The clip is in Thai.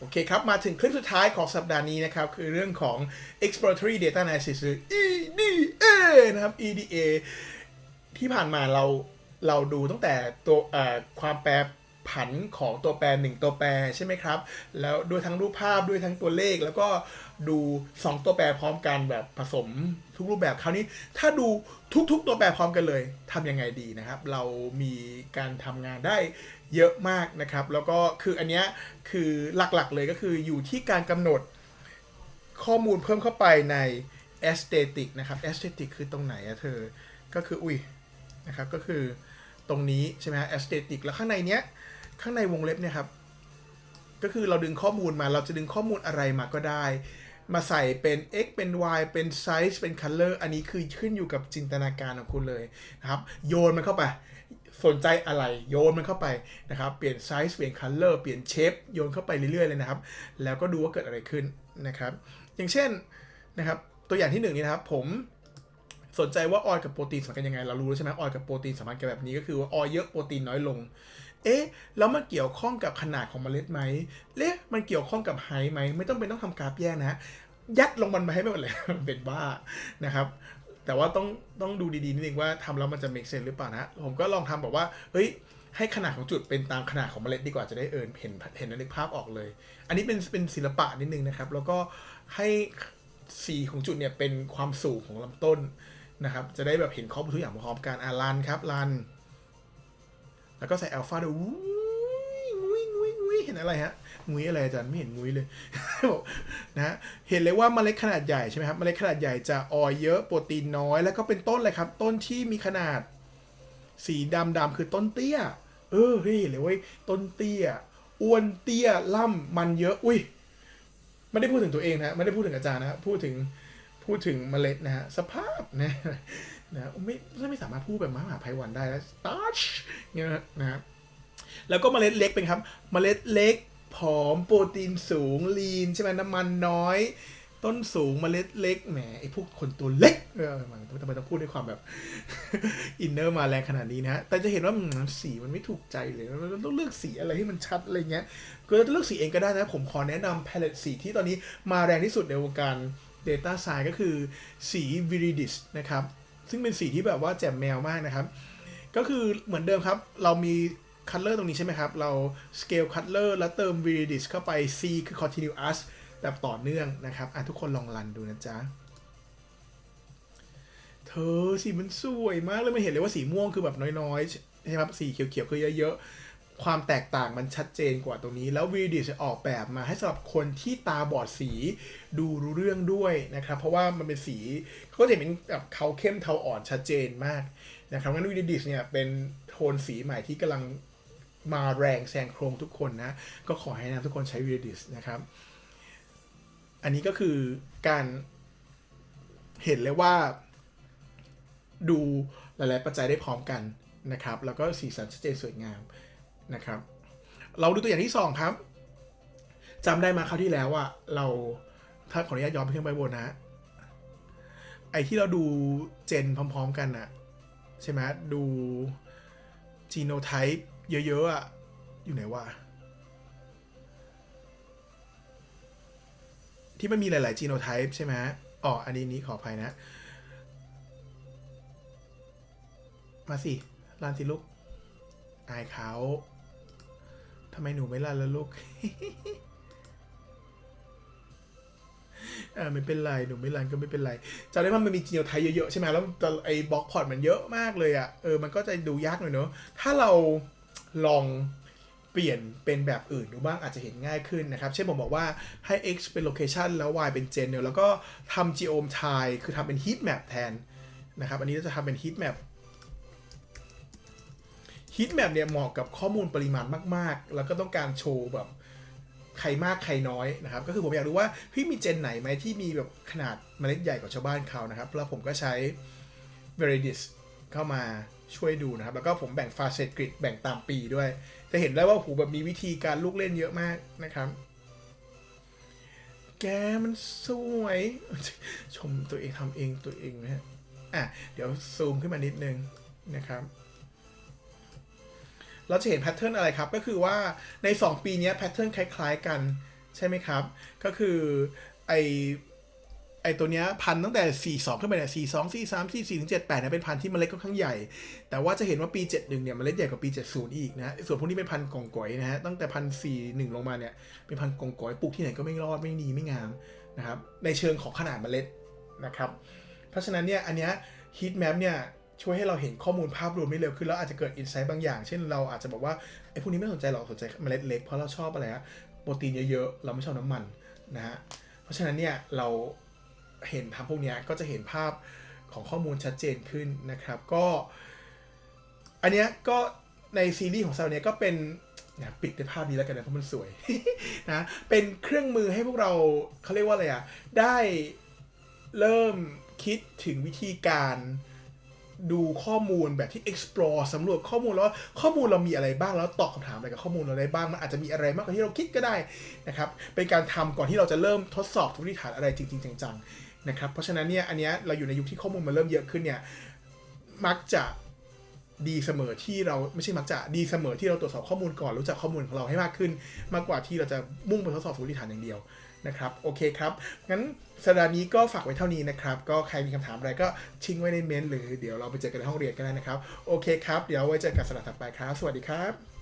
โอเคครับ มาถึงคลิปสุดท้ายของสัปดาห์นี้นะครับ คือเรื่องของ exploratory data analysis หรือ EDA นะครับ EDA ที่ผ่านมาเราเราดูตั้งแต่ตัวความแปรผันของตัวแปรหนึ่งตัวแปรใช่ไหมครับ แล้วด้วยทั้งรูปภาพด้วยทั้งตัวเลข แล้วก็ดู 2 ตัวแปรพร้อมกันแบบผสมทุกรูปแบบคราวนี้ถ้าดูทุก ๆ ตัวแปรพร้อมกันเลยทำยังไงดีนะครับ เรามีการทำงานได้ เยอะมากนะครับ แล้วก็คืออันเนี้ยคือหลักๆเลยก็คืออยู่ที่การกำหนดข้อมูลเพิ่มเข้าไปใน aesthetic นะครับ aesthetic คือตรงไหนอะเธอ ก็คืออุ้ยนะครับก็คือตรงนี้ใช่ไหมฮะ aesthetic แล้วข้างในเนี้ยข้างในวงเล็บเนี่ยครับก็คือเราดึงข้อมูลมาเราจะดึงข้อมูลอะไรมาก็ได้ มาใส่เป็น x เป็น y เป็น size เป็น color อันนี้คือขึ้นอยู่กับจินตนาการของคุณเลยนะครับ โยนมันเข้าไป สนใจอะไรโยนมันเข้าไปนะครับ เปลี่ยนไซส์เปลี่ยนคัลเลอร์เปลี่ยนเชฟโยนเข้าไปเรื่อยๆเลยนะครับ แล้วก็ดูว่าเกิดอะไรขึ้นนะครับ อย่างเช่นนะครับ ตัวอย่างที่หนึ่งนี้นะครับ ผมสนใจว่าออยล์กับโปรตีนสัมพันธ์กันยังไง เรารู้แล้วใช่ไหมออยล์กับโปรตีนสัมพันธ์กันแบบนี้ก็คือว่าออยล์เยอะโปรตีนน้อยลง เอ๊ะ แล้วมันเกี่ยวข้องกับขนาดของเมล็ดไหมเอ๊ะมันเกี่ยวข้องกับไฮไหม ไม่ต้องเป็นต้องทำกราฟแยกนะ ยัดลงมันมาให้ไม่หมดเลยเป็นบ้านะครับ แต่ว่าต้องต้องดูดีๆนิดนึงว่าทำแล้วมันจะ make sense หรือเปล่านะผมก็ลองทำแบบว่าเฮ้ยให้ขนาดของจุดเป็นตามขนาดของเมล็ดดีกว่าจะได้เอินเห็นเห็นนึกภาพออกเลย อันนี้เป็นเป็นศิลปะนิดนึงนะครับ แล้วก็ให้สีของจุดเนี่ยเป็นความสูงของลำต้นนะครับ จะได้แบบเห็นข้อมูลทุกอย่างพร้อมกันอะรันครับรัน แล้วก็ใส่อัลฟาด้วยอุ้ยงุ้ยงุ้ยงุ้ยเห็นอะไรฮะ งุ้ยอะไรอาจารย์ไม่เห็นงุ้ยเลยบอกนะเห็นเลยว่าเมล็ดขนาดใหญ่ใช่ไหมครับเมล็ดขนาดใหญ่จะออยเยอะโปรตีนน้อย แล้วก็เป็นต้นเลยครับ ต้นที่มีขนาดสีดำดำคือต้นเตี้ย เออเฮ้ยเลยเว้ยต้นเตี้ย อ้วนเตี้ยล่ำมันเยอะ อุ้ยไม่ได้พูดถึงตัวเองนะไม่ได้พูดถึงอาจารย์นะพูดถึงพูดถึงเมล็ดนะฮะสภาพนะนะไม่ไม่สามารถพูดแบบมหาภัยวันได้แล้วตาชเนี่ยนะฮะแล้วก็เมล็ดเล็กเป็นครับ เมล็ดเล็ก ผอมโปรตีนสูงลีนใช่ไหมน้ำมันน้อย ต้นสูงเมล็ดเล็กแหมไอพวกคนตัวเล็กเออมันทำไมต้องพูดด้วยความแบบ อินเนอร์มาแรงขนาดนี้นะฮะแต่จะเห็นว่าสีมันไม่ถูกใจเลยเราต้องเลือกสีอะไรให้มันชัดอะไรเงี้ยก็จะเลือกสีเองก็ได้นะ ผมขอแนะนำ palette สีที่ตอนนี้มาแรงที่สุดในวงการ Data Science ก็คือสี Viridis นะครับ ซึ่งเป็นสีที่แบบว่าแจ่มแมวมากนะครับ ก็คือเหมือนเดิมครับ เรามี color ตรงนี้ใช่ไหมครับ เรา scale color แล้วเติม Viridis เข้าไป C คือ continuous แบบต่อเนื่องนะครับ อะทุกคนลองรันดูนะจ๊ะ เธอสีมันสวยมากเลยมันเห็นเลยว่าสีม่วงคือแบบน้อยๆ ใช่ไหมครับสีเขียวๆ คือเยอะๆ ความแตกต่างมันชัดเจนกว่าตรงนี้ แล้ววีดีจะออกแบบมาให้สำหรับคนที่ตาบอดสีดูรู้เรื่องด้วยนะครับ เพราะว่ามันเป็นสีเขาก็จะเห็นแบบเขาเข้มเทาอ่อนชัดเจนมากนะครับงั้นวีดีดิสเนี่ยเป็นโทนสีใหม่ที่กำลัง มาแรงแซงโครงทุกคนนะ ก็ขอให้นะทุกคนใช้วีดีดิสนะครับ อันนี้ก็คือการเห็นเลยว่าดูหลาย ๆ ปัจจัยได้พร้อมกันนะครับ แล้วก็สีสันชัดเจนสวยงามนะครับ เราดูตัวอย่างที่ 2 ครับจำได้มาคราวที่แล้วว่าเราถ้าขออนุญาตย้อนไปขึ้นไปบนนะไอที่เราดูเจนพร้อม ๆ กันอะใช่ไหมดูจีโนไทป์ เยอะๆอะอยู่ไหนวะ ที่มันมีหลาย ๆ จีโนไทป์ใช่ไหมอ๋อ อันนี้นี้ขออภัยนะ มาสิลานสิลูก อายเขาทำไมหนูไม่ลานแล้วลูกเออไม่เป็นไรหนูไม่รันก็ไม่เป็นไรจำได้ว่ามันมีจีโนไทป์เยอะๆใช่ไหมแล้วไอ้บล็อกพอร์ตมันเยอะมากเลยอะ่ะเออมันก็จะดูยากหน่อยเนอะถ้าเรา ลองเปลี่ยนเป็นแบบอื่นดูบ้างอาจจะเห็นง่ายขึ้นนะครับ เช่นผมบอกว่าให้ x เป็น location แล้ว y เป็น gen เนี่ยแล้วก็ทำ geom tile คือทำเป็น heat map แทนนะครับ อันนี้เราจะทำเป็น heat map heat map เนี่ยเหมาะกับข้อมูลปริมาณมาก ๆ แล้วก็ต้องการโชว์แบบใครมากใครน้อยนะครับ ก็คือผมอยากรู้ว่าพี่มีเจนไหนไหมที่มีแบบขนาดเมล็ดใหญ่กว่าชาวบ้านเขานะครับ แล้วผมก็ใช้ Veridis เข้ามา ช่วยดูนะครับ แล้วก็ผมแบ่ง facet grid แบ่งตามปีด้วย จะเห็นได้ว่าหูแบบมีวิธีการลูกเล่นเยอะมากนะครับ แกมันสวย ชมตัวเองทำเองตัวเองนะฮะอะเดี๋ยวซูมขึ้นมานิดนึงนะครับเราจะเห็นแพทเทิร์นอะไรครับ ก็คือว่าใน 2 ปีนี้แพทเทิร์นคล้าย ๆ กันใช่ไหมครับ ก็คือไอ ไอตัวเนี้ยพันตั้งแต่ 4 2 ขึ้นไปเนี่ย4 2 4 3 4 4ถึง7 8เนี่ยเป็นพันธุ์ที่เมล็ดค่อนข้างใหญ่ แต่ว่าจะเห็นว่าปี 71 เนี่ยเมล็ดใหญ่กว่าปี 70 อีกนะ ส่วนพวกนี้เป็นพันธุ์กองก๋อยนะฮะ ตั้งแต่พันสี่หนึ่งลงมาเนี่ยเป็นพันธุ์กองก๋อยปลูกที่ไหนก็ไม่รอดไม่ดีไม่งามนะครับ ในเชิงของขนาดเมล็ดนะครับ เพราะฉะนั้นเนี่ยอันเนี้ย heat map เนี่ยช่วยให้เราเห็นข้อมูลภาพรวมได้เร็วขึ้นแล้วอาจจะเกิด insight บางอย่าง เช่นเราอาจจะบอกว่าไอ้พวกนี้ไม่สนใจหรอกสนใจเมล็ดเล็กเพราะเราชอบอะไรฮะโปรตีนเยอะๆเราไม่ชอบน้ำมันนะฮะเพราะฉะนั้นเนี่ยเรา เห็นทำพพวกนี้ก็จะเห็นภาพของข้อมูลชัดเจนขึ้นนะครับ ก็อันเนี้ยก็ในซีรีส์ของเราเนี่ยก็เป็นนะปิดด้วยภาพนี้แล้วกันนะเพราะมันสวยนะเป็นเครื่องมือให้พวกเราเขาเรียกว่าอะไรอะได้เริ่มคิดถึงวิธีการดูข้อมูลแบบที่ explore สำรวจข้อมูลแล้วข้อมูลเรามีอะไรบ้างแล้วตอบคำถามอะไรกับข้อมูลเราได้บ้างมันอาจจะมีอะไรมากกว่าที่เราคิดก็ได้นะครับเป็นการทำก่อนที่เราจะเริ่มทดสอบทุกวิธีฐานอะไรจริงๆจังๆ นะครับเพราะฉะนั้นเนี่ยอันเนี้ยเราอยู่ในยุคที่ข้อมูลมันเริ่มเยอะขึ้นเนี่ยมักจะดีเสมอที่เราไม่ใช่มักจะดีเสมอที่เราตรวจสอบข้อมูลก่อนรู้จักข้อมูลของเราให้มากขึ้น มากกว่าที่เราจะมุ่งไปทดสอบทุกวิฐานอย่างเดียวนะครับโอเคครับงั้นสัปดาห์นี้ก็ฝากไว้เท่านี้นะครับ ก็ใครมีคำถามอะไรก็ทิ้งไว้ในเมนต์หรือเดี๋ยวเราไปเจอกันในห้องเรียนก็ได้นะครับ โอเคครับ เดี๋ยวไว้เจอกันสัปดาห์ถัดไปครับ สวัสดีครับ